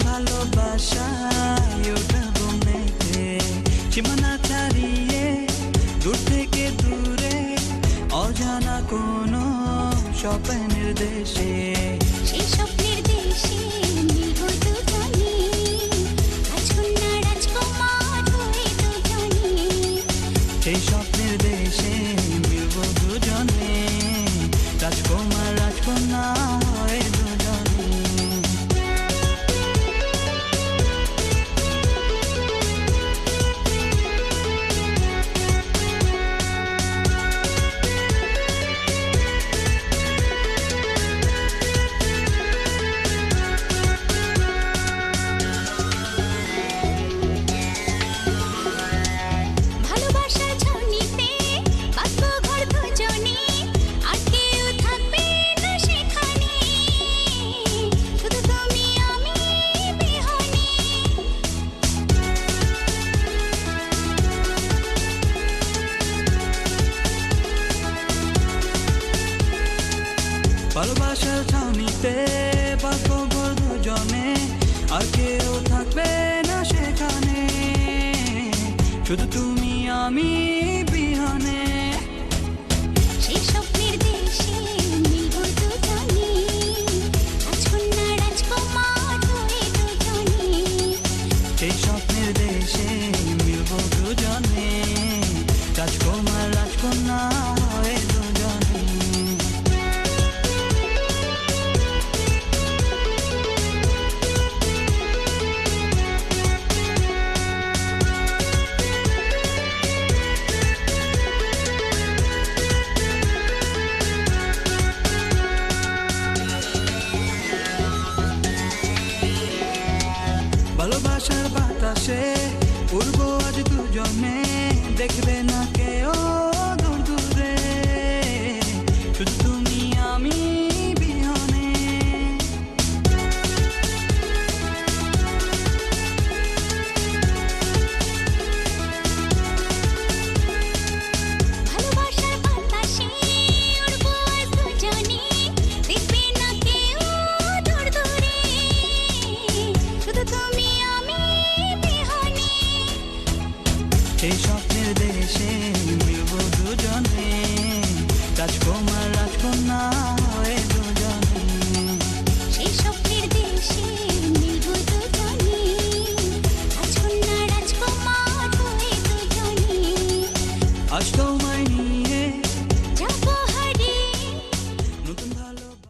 ভালোবাসায় ওঠাবো মেঘে সীমানা অজানা কোনো স্বপ্নের দেশে সেই স্বপ্নের দেশে সেই স্বপ্নের দেশে ভালোবাসার ছাউনিতে ঘর দুজনে আর কেউ থাকবে না সেখানে। শুধু তুমি আমি বিহানে। ভালোবাসার বাতাসে উড়বো আজ দুজনে। দেখবে না কেউ সেই স্বপ্নের দেশে মিলব দুজনে রাজকুমার রাজকন্যা হয়ে দুজনে। সেই